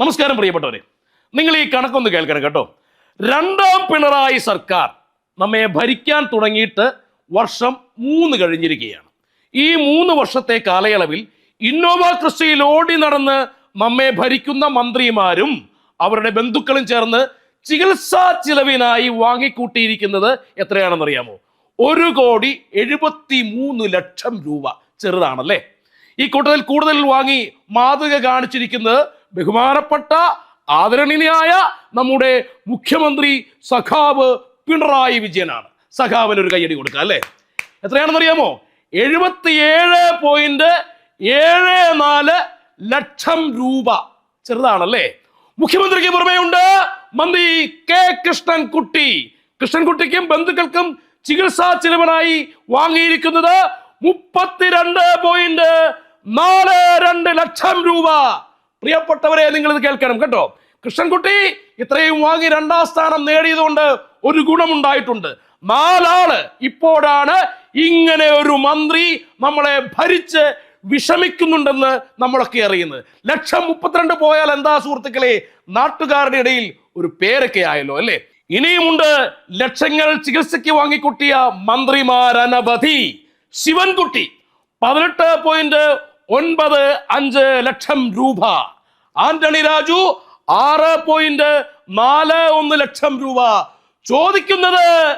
നമസ്കാരം പ്രിയപ്പെട്ടവരെ. നിങ്ങൾ ഈ കണക്കൊന്ന് കേൾക്കണം കേട്ടോ. രണ്ടാം പിണറായി സർക്കാർ നമ്മെ ഭരിക്കാൻ തുടങ്ങിയിട്ട് വർഷം മൂന്ന് കഴിഞ്ഞിരിക്കുകയാണ്. ഈ മൂന്ന് വർഷത്തെ കാലയളവിൽ ഇന്നോവ കൃഷിയിൽ ഓടി നടന്ന് നമ്മെ ഭരിക്കുന്ന മന്ത്രിമാരും അവരുടെ ബന്ധുക്കളും ചേർന്ന് ചികിത്സാ ചിലവിനായി വാങ്ങിക്കൂട്ടിയിരിക്കുന്നത് എത്രയാണെന്നറിയാമോ? ഒരു കോടി എഴുപത്തി മൂന്ന് ലക്ഷം രൂപ. ചെറുതാണല്ലേ? ഈ കൂട്ടത്തിൽ കൂടുതൽ വാങ്ങി മാതൃക കാണിച്ചിരിക്കുന്നത് ബഹുമാനപ്പെട്ട ആദരണീയനായ നമ്മുടെ മുഖ്യമന്ത്രി സഖാവ് പിണറായി വിജയനാണ്. സഖാവിന് ഒരു കയ്യടി കൊടുക്കുക അല്ലേ? എത്രയാണെന്ന് അറിയാമോ എഴുപത്തിയേഴ് പോയിന്റ് ഏഴ് നാല് ലക്ഷം രൂപ. ചെറുതാണല്ലേ? മുഖ്യമന്ത്രിക്ക് പുറമേ ഉണ്ട് മന്ത്രി കെ കൃഷ്ണൻകുട്ടി. കൃഷ്ണൻകുട്ടിക്കും ബന്ധുക്കൾക്കും ചികിത്സാ ചിലവനായി വാങ്ങിയിരിക്കുന്നത് മുപ്പത്തിരണ്ട് പോയിന്റ് നാല് രണ്ട് ലക്ഷം രൂപ. പ്രിയപ്പെട്ടവരെ നിങ്ങൾ ഇത് കേൾക്കണം കേട്ടോ. കൃഷ്ണൻകുട്ടി ഇത്രയും വാങ്ങി രണ്ടാം സ്ഥാനം നേടിയതുകൊണ്ട് ഒരു ഗുണമുണ്ടായിട്ടുണ്ട്. നാലാൾ ഇപ്പോഴാണ് ഇങ്ങനെ ഒരു മന്ത്രി നമ്മളെ ഭരിച്ച് വിഷമിക്കുന്നുണ്ടെന്ന് നമ്മളൊക്കെ അറിയുന്നത്. ലക്ഷം മുപ്പത്തിരണ്ട് പോയാൽ എന്താ സുഹൃത്തുക്കളെ? നാട്ടുകാരുടെ ഇടയിൽ ഒരു പേരൊക്കെ ആയല്ലോ അല്ലേ? ഇനിയുമുണ്ട് ലക്ഷങ്ങൾ ചികിത്സയ്ക്ക് വാങ്ങിക്കൂട്ടിയ മന്ത്രിമാരനവധി. ശിവൻകുട്ടി പതിനെട്ട് പോയിന്റ് ഒൻപത് അഞ്ച് ലക്ഷം രൂപ. ആന്റണി രാജു ആറ് പോയിന്റ് നാല് ഒന്ന് ലക്ഷം രൂപ. ചോദിക്കുന്നത്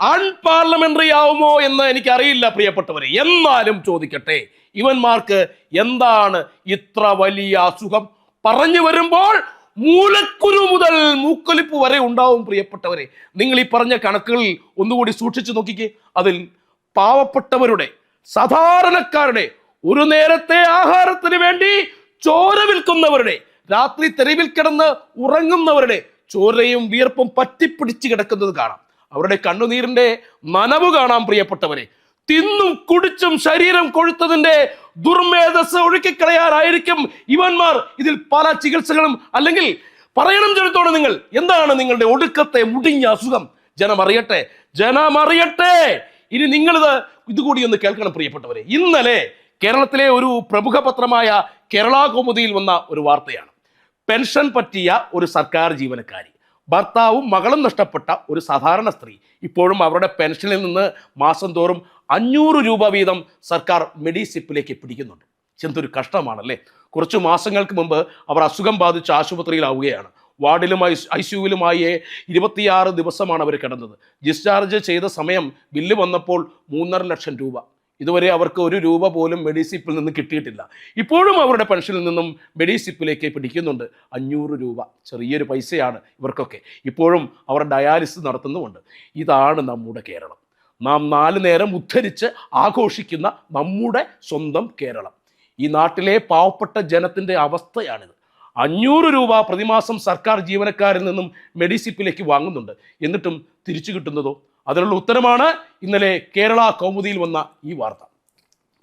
അൺപാർലമെന്ററി ആവുമോ എന്ന് എനിക്കറിയില്ല പ്രിയപ്പെട്ടവരെ. എന്നാലും ചോദിക്കട്ടെ. ഇവന്മാർക്ക് എന്താണ് ഇത്ര വലിയ അസുഖം? പറഞ്ഞു വരുമ്പോൾ മൂലക്കുരു മുതൽ മൂക്കൊലിപ്പ് വരെ ഉണ്ടാവും പ്രിയപ്പെട്ടവരെ. നിങ്ങൾ ഈ പറഞ്ഞ കണക്കുകളിൽ ഒന്നുകൂടി സൂക്ഷിച്ചു നോക്കിക്കേ. അതിൽ പാവപ്പെട്ടവരുടെ സാധാരണക്കാരുടെ ഒരു നേരത്തെ ആഹാരത്തിന് വേണ്ടി ചോര വിൽക്കുന്നവരുടെ രാത്രി തെരുവിൽ കിടന്ന് ഉറങ്ങുന്നവരുടെ ചോരയും വിയർപ്പും പറ്റിപ്പിടിച്ച് കിടക്കുന്നത് കാണാം. അവരുടെ കണ്ണുനീരിന്റെ നനവ് കാണാം പ്രിയപ്പെട്ടവരെ. തിന്നും കുടിച്ചും ശരീരം കൊഴുത്തതിന്റെ ദുർമേധസ് ഒഴുക്കിക്കളയാറായിരിക്കും ഇവന്മാർ. ഇതിൽ പല ചികിത്സകളും അല്ലെങ്കിൽ പറയണം ചെലുത്തോണം നിങ്ങൾ. എന്താണ് നിങ്ങളുടെ ഒടുക്കത്തെ മുടിഞ്ഞ അസുഖം? ജനം അറിയട്ടെ ജനം അറിയട്ടെ. ഇനി നിങ്ങളിത് ഇതുകൂടി ഒന്ന് കേൾക്കണം പ്രിയപ്പെട്ടവരെ. ഇന്നലെ കേരളത്തിലെ ഒരു പ്രമുഖ പത്രമായ കേരള കൗമുദിയിൽ വന്ന ഒരു വാർത്തയാണ്. പെൻഷൻ പറ്റിയ ഒരു സർക്കാർ ജീവനക്കാരി ഭർത്താവും മകളും നഷ്ടപ്പെട്ട ഒരു സാധാരണ സ്ത്രീ ഇപ്പോഴും അവരുടെ പെൻഷനിൽ നിന്ന് മാസം തോറും അഞ്ഞൂറ് രൂപ വീതം സർക്കാർ മെഡിസിപ്പിലേക്ക് പിടിക്കുന്നുണ്ട്. എന്തൊരു കഷ്ടമാണല്ലേ? കുറച്ച് മാസങ്ങൾക്ക് മുമ്പ് അവർ അസുഖം ബാധിച്ച് ആശുപത്രിയിലാവുകയാണ്. വാർഡിലും ഐ സിയുവിലുമായി ഇരുപത്തിയാറ് ദിവസമാണ് അവർ കിടന്നത്. ഡിസ്ചാർജ് ചെയ്ത സമയം ബില്ല് വന്നപ്പോൾ മൂന്നര ലക്ഷം രൂപ. ഇതുവരെ അവർക്ക് ഒരു രൂപ പോലും മെഡിസിപ്പിൽ നിന്ന് കിട്ടിയിട്ടില്ല. ഇപ്പോഴും അവരുടെ പെൻഷനിൽ നിന്നും മെഡിസിപ്പിലേക്ക് പിടിക്കുന്നുണ്ട്. അഞ്ഞൂറ് രൂപ ചെറിയൊരു പൈസയാണ് ഇവർക്കൊക്കെ. ഇപ്പോഴും അവർ ഡയാലിസിസ് നടത്തുന്നുമുണ്ട്. ഇതാണ് നമ്മുടെ കേരളം. നാം നാല് നേരം ഉദ്ധരിച്ച് ആഘോഷിക്കുന്ന നമ്മുടെ സ്വന്തം കേരളം. ഈ നാട്ടിലെ പാവപ്പെട്ട ജനത്തിന്റെ അവസ്ഥയാണിത്. അഞ്ഞൂറ് രൂപ പ്രതിമാസം സർക്കാർ ജീവനക്കാരിൽ നിന്നും മെഡിസിപ്പിലേക്ക് വാങ്ങുന്നുണ്ട്. എന്നിട്ടും തിരിച്ചു കിട്ടുന്നതോ? അതിനുള്ള ഉത്തരമാണ് ഇന്നലെ കേരള കൗമുദിയിൽ വന്ന ഈ വാർത്ത.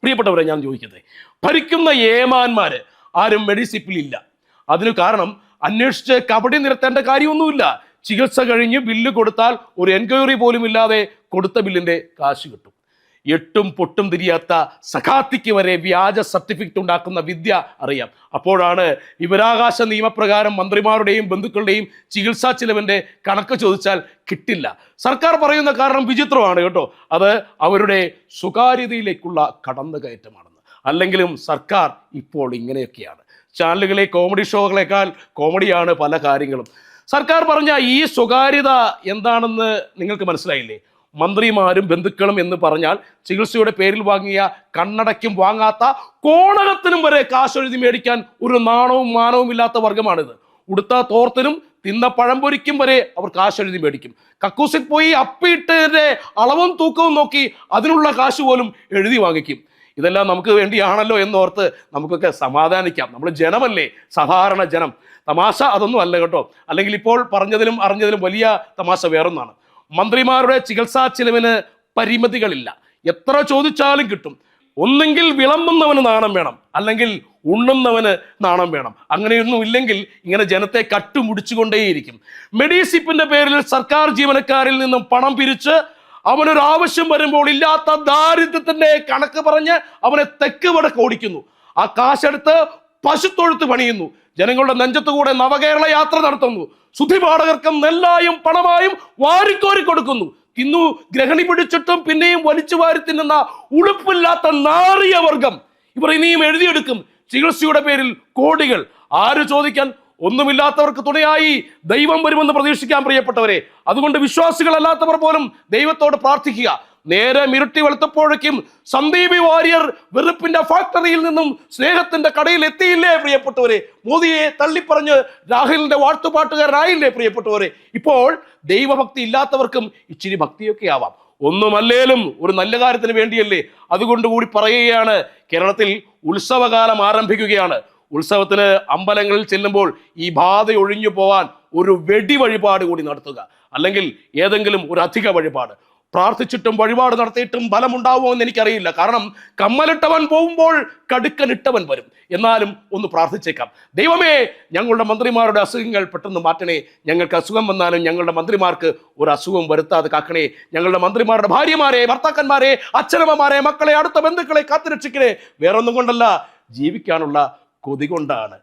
പ്രിയപ്പെട്ടവരെ ഞാൻ ചോദിക്കുന്നത് ഭരിക്കുന്ന ഏമാന്മാര് ആരും മെഡിസിപ്പിൽ ഇല്ല. അതിന് കാരണം അന്വേഷിച്ച് കബഡി നിരത്തേണ്ട കാര്യമൊന്നുമില്ല. ചികിത്സ കഴിഞ്ഞ് ബില്ല് കൊടുത്താൽ ഒരു എൻക്വയറി പോലും ഇല്ലാതെ കൊടുത്ത ബില്ലിന്റെ കാശ് കിട്ടും. എട്ടും പൊട്ടും തിരിയാത്ത സഖാത്തിക്ക് വരെ വ്യാജ സർട്ടിഫിക്കറ്റ് ഉണ്ടാക്കുന്ന വിദ്യ അറിയാം. അപ്പോഴാണ് വിവരാകാശ നിയമപ്രകാരം മന്ത്രിമാരുടെയും ബന്ധുക്കളുടെയും ചികിത്സാ ചിലവിന്റെ കണക്ക് ചോദിച്ചാൽ കിട്ടില്ല. സർക്കാർ പറയുന്ന കാരണം വിചിത്രമാണ് കേട്ടോ. അത് അവരുടെ സ്വകാര്യതയിലേക്കുള്ള കടന്നുകയറ്റമാണെന്ന്. അല്ലെങ്കിലും സർക്കാർ ഇപ്പോൾ ഇങ്ങനെയൊക്കെയാണ്. ചാനലുകളെ കോമഡി ഷോകളേക്കാൾ കോമഡിയാണ് പല കാര്യങ്ങളും. സർക്കാർ പറഞ്ഞ ഈ സ്വകാര്യത എന്താണെന്ന് നിങ്ങൾക്ക് മനസ്സിലായില്ലേ? മന്ത്രിമാരും ബന്ധുക്കളും എന്ന് പറഞ്ഞാൽ ചികിത്സയുടെ പേരിൽ വാങ്ങിയ കണ്ണടയ്ക്കും വാങ്ങാത്ത കോണകത്തിനും വരെ കാശെഴുതി മേടിക്കാൻ ഒരു നാണവും മാനവും ഇല്ലാത്ത വർഗമാണിത് ഉടുത്ത തോർത്തിനും തിന്ന പഴംപൊരിക്കും വരെ അവർ കാശെഴുതി മേടിക്കും. കക്കൂസിൽ പോയി അപ്പിയിട്ടതിന്റെ അളവും തൂക്കവും നോക്കി അതിനുള്ള കാശ് പോലും എഴുതി വാങ്ങിക്കും. ഇതെല്ലാം നമുക്ക് വേണ്ടിയാണല്ലോ എന്നോർത്ത് നമുക്കൊക്കെ സമാധാനിക്കാം. നമ്മൾ ജനമല്ലേ? സാധാരണ ജനം. തമാശ അതൊന്നും അല്ല കേട്ടോ. അല്ലെങ്കിൽ ഇപ്പോൾ പറഞ്ഞതിലും അറിഞ്ഞതിലും വലിയ തമാശ വേറൊന്നാണ്. മന്ത്രിമാരുടെ ചികിത്സാ ചിലവിന് പരിമിതികളില്ല. എത്ര ചോദിച്ചാലും കിട്ടും. ഒന്നെങ്കിൽ വിളമ്പുന്നവന് നാണം വേണം. അല്ലെങ്കിൽ ഉണ്ണുന്നവന് നാണം വേണം. അങ്ങനെയൊന്നും ഇല്ലെങ്കിൽ ഇങ്ങനെ ജനത്തെ കട്ടുമുടിച്ചുകൊണ്ടേയിരിക്കും. മെഡിസിപ്പിന്റെ പേരിൽ സർക്കാർ ജീവനക്കാരിൽ നിന്നും പണം പിരിച്ച് അവനൊരു ആവശ്യം വരുമ്പോൾ ഇല്ലാത്ത ദാരിദ്ര്യത്തിന്റെ കണക്ക് പറഞ്ഞ് അവനെ തെക്ക് വടക്ക് ഓടിക്കുന്നു. ആ കാശെടുത്ത് പശുത്തൊഴുത്ത് പണിയുന്നു. ജനങ്ങളുടെ നെഞ്ചത്തുകൂടെ നവകേരള യാത്ര നടത്തുന്നു. സുധിപാഠകർക്കും നെല്ലായും പണമായും വാരിക്കോരി കൊടുക്കുന്നു. തിന്നു ഗ്രഹണി പിടിച്ചിട്ടും പിന്നെയും വലിച്ചു വാരി തിന്നുന്ന ഉളുപ്പില്ലാത്ത നാറിയ വർഗം ഇവർ ഇനിയും എഴുതിയെടുക്കും. ചികിത്സയുടെ പേരിൽ കോടികൾ. ആര് ചോദിക്കാൻ? ഒന്നുമില്ലാത്തവർക്ക് തുണയായി ദൈവം വരുമെന്ന് പ്രതീക്ഷിക്കാൻ പ്രിയപ്പെട്ടവരെ. അതുകൊണ്ട് വിശ്വാസികളല്ലാത്തവർ പോലും ദൈവത്തോട് പ്രാർത്ഥിക്കുക. നേരെ ഇരുട്ടി വെളുത്തപ്പോഴേക്കും സന്ദീപി വാര്യർ വെറുപ്പിന്റെ ഫാക്ടറിയിൽ നിന്നും സ്നേഹത്തിന്റെ കടയിൽ എത്തിയില്ലേ പ്രിയപ്പെട്ടവരെ? മോദിയെ തള്ളിപ്പറഞ്ഞ് രാഹുലിന്റെ വാഴ്ത്തുപാട്ടുകാരനായില്ലേ പ്രിയപ്പെട്ടവരെ? ഇപ്പോൾ ദൈവഭക്തി ഇല്ലാത്തവർക്കും ഇച്ചിരി ഭക്തിയൊക്കെ ആവാം. ഒന്നുമല്ലേലും ഒരു നല്ല കാര്യത്തിന് വേണ്ടിയല്ലേ അതുകൊണ്ട് കൂടി പറയുകയാണ്. കേരളത്തിൽ ഉത്സവകാലം ആരംഭിക്കുകയാണ്. ഉത്സവത്തിന് അമ്പലങ്ങളിൽ ചെല്ലുമ്പോൾ ഈ ബാധ ഒഴിഞ്ഞു പോവാൻ ഒരു വെടി വഴിപാട് കൂടി നടത്തുക. അല്ലെങ്കിൽ ഏതെങ്കിലും ഒരു അധിക വഴിപാട്. പ്രാർത്ഥിച്ചിട്ടും വഴിപാട് നടത്തിയിട്ടും ഫലമുണ്ടാവുമോ എന്ന് എനിക്കറിയില്ല. കാരണം കമ്മലിട്ടവൻ പോകുമ്പോൾ കടുക്കനിട്ടവൻ വരും. എന്നാലും ഒന്ന് പ്രാർത്ഥിച്ചേക്കാം. ദൈവമേ ഞങ്ങളുടെ മന്ത്രിമാരുടെ അസുഖങ്ങൾ പെട്ടെന്ന് മാറ്റണേ. ഞങ്ങൾക്ക് അസുഖം വന്നാലും ഞങ്ങളുടെ മന്ത്രിമാർക്ക് ഒരു അസുഖം വരുത്താതെ കാക്കണേ. ഞങ്ങളുടെ മന്ത്രിമാരുടെ ഭാര്യമാരെ ഭർത്താക്കന്മാരെ അച്ഛനമ്മമാരെ മക്കളെ അടുത്ത ബന്ധുക്കളെ കാത്തുരക്ഷിക്കണേ. വേറൊന്നും കൊണ്ടല്ല ജീവിക്കാനുള്ള കൊതി കൊണ്ടാണ്.